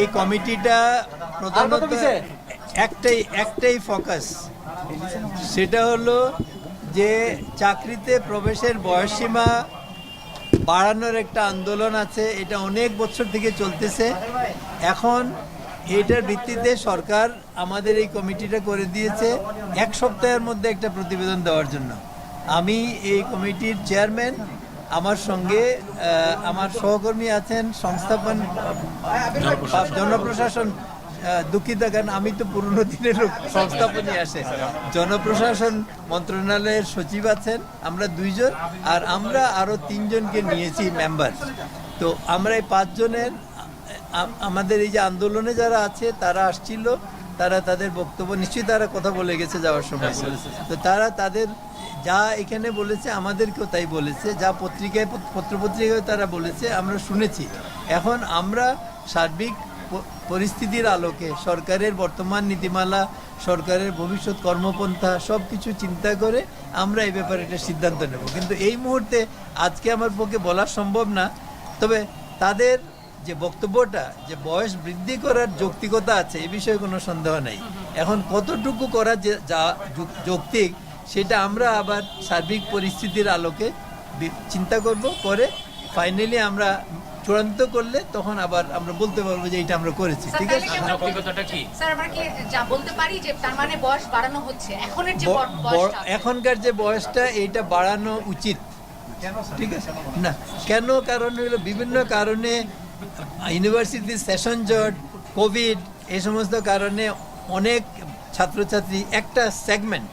এই কমিটিটা প্রধানত একটাই একটাই ফোকাস। সেটা হলো যে চাকরিতে প্রবেশের বয়সসীমা বাড়ানোর একটা আন্দোলন আছে এটা অনেক বছর থেকে চলতেছে। এখন এটার ভিত্তিতে সরকার আমাদের এই কমিটিটা করে দিয়েছে এক সপ্তাহের মধ্যে একটা প্রতিবেদন দেওয়ার জন্য। আমি এই কমিটির চেয়ারম্যান আমার সঙ্গে আমার সহকর্মী আছেন, সংস্থাপন জনপ্রশাসন দুঃখিত, কারণ আমি তো পুরনো দিনের লোক সংস্থাপনই আসে। জনপ্রশাসন মন্ত্রণালয়ের সচিব আছেন, আমরা দুইজন, আর আমরা আরও তিনজনকে নিয়েছি মেম্বার তো আমরা এই পাঁচজনের আমাদের এই যে আন্দোলনে যারা আছে, তারা আসছিল, তারা তাদের বক্তব্য, নিশ্চয়ই তারা কথা বলে গেছে যাওয়ার সময়। তো তারা তাদের যা এখানে বলেছে, আমাদেরকেও তাই বলেছে। যা পত্রিকায়, পত্রপত্রিকায় তারা বলেছে, আমরা শুনেছি। এখন আমরা সার্বিক পরিস্থিতির আলোকে সরকারের বর্তমান নীতিমালা, সরকারের ভবিষ্যৎ কর্মপন্থা সব কিছু চিন্তা করে আমরা এই ব্যাপারে একটা সিদ্ধান্ত নেব। কিন্তু এই মুহূর্তে আজকে আমার পক্ষে বলা সম্ভব না। তবে তাদের যে বক্তব্যটা, যে বয়স বৃদ্ধি করার যৌক্তিকতা আছে, এ বিষয়ে কোনো সন্দেহ নেই। এখন কতটুকু করা যে, যা যৌক্তিক সেটা আমরা আবার সার্বিক পরিস্থিতির আলোকে চিন্তা করব করে ফাইনালি আমরা চূড়ান্ত করলে তখন আবার আমরা বলতে পারব যে এটা আমরা করেছি ঠিক আছে? স্যার আমরা কি যা বলতে পারি যে তার মানে বয়স বাড়ানো হচ্ছে? এখনের যে বয়সটা। এখনকার যে বয়সটা এইটা বাড়ানো উচিত। ঠিক আছে? না। কেন কারণ হলো বিভিন্ন কারণে ইউনিভার্সিটি সেশন জট কোভিড এই সমস্ত কারণে অনেক ছাত্রছাত্রী একটা সেগমেন্ট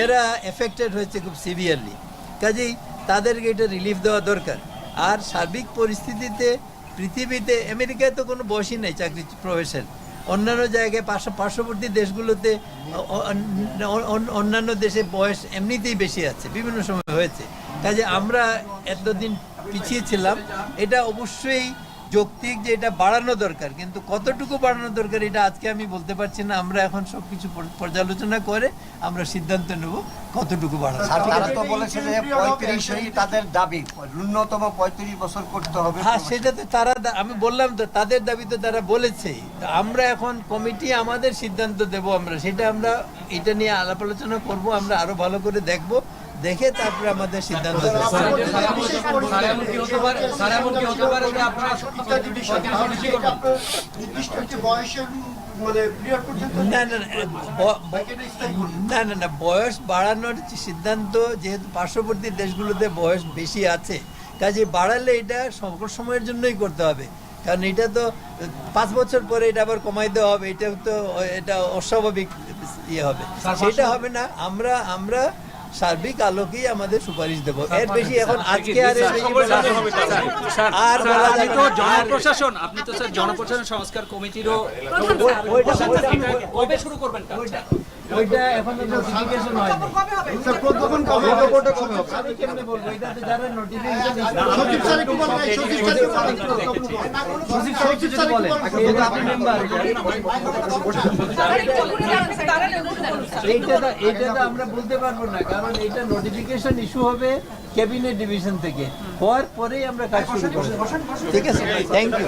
এরা এফেক্টেড হয়েছে খুব সিভিয়ারলি কাজেই তাদেরকে এটা রিলিফ দেওয়া দরকার। আর সার্বিক পরিস্থিতিতে পৃথিবীতে, আমেরিকায় তো কোনো বয়সই নেই চাকরি প্রবেশের। অন্যান্য জায়গায় পার্শ্ব পার্শ্ববর্তী দেশগুলোতে অন্যান্য দেশে বয়স এমনিতেই বেশি আছে, বিভিন্ন সময় হয়েছে। কাজে আমরা এতদিন পিছিয়ে ছিলাম। এটা অবশ্যই যৌক্তিক যে এটা বাড়ানো দরকার কিন্তু কতটুকু বাড়ানো দরকার এটা আজকে আমি বলতে পারছি না। আমরা এখন সব কিছু পর্যালোচনা করে আমরা সিদ্ধান্ত নেব কতটুকু বাড়ানো তারা তো বলেছে যে পঁয়ত্রিশই তাদের দাবি। ন্যূনতম পঁয়ত্রিশ বছর করতে হবে। হ্যাঁ সেটা তো তারা আমি বললাম তো তাদের দাবি তো তারা বলেছেই তো আমরা এখন কমিটি আমাদের সিদ্ধান্ত দেব আমরা। সেটা আমরা এটা নিয়ে আলাপ আলোচনা করব আমরা আরও ভালো করে দেখব দেখে তারপরে আমাদের সিদ্ধান্ত না না না বয়স বাড়ানোর সিদ্ধান্ত যেহেতু পার্শ্ববর্তী দেশগুলোতে বয়স বেশি আছে কাজে বাড়ালে এটা সকল সময়ের জন্যই করতে হবে। কারণ এটা তো পাঁচ বছর পরে এটা আবার কমাই দেওয়া হবে এটা তো এটা অস্বাভাবিক ইয়ে হবে। সেটা হবে না আমরা আমরা সার্বিক আলোকেই আমাদের সুপারিশ দেবো। এর বেশি এখন আজকে আর আপনি তো জনপ্রশাসন আপনি তো স্যার জনপ্রশাসন সংস্কার কমিটিরও কবে শুরু করবেন কাজটা ওইটা এখন নোটিফিকেশন হয়নি। স্যার প্রজ্ঞাপন কবে হবে? আমি কেমনে বলব? এটা তো যারা নোটিফিকেশন সচিব স্যার একটু বলেন সচিব স্যার একটু বলেন। সচিব স্যার একটু বলেন। এইটা তো এইটা তো আমরা বলতে পারব না কারণ এটা নোটিফিকেশন ইস্যু হবে ক্যাবিনেট ডিভিশন থেকে। হওয়ার পরেই আমরা কাজ শুরু করব। ঠিক আছে থ্যাংক ইউ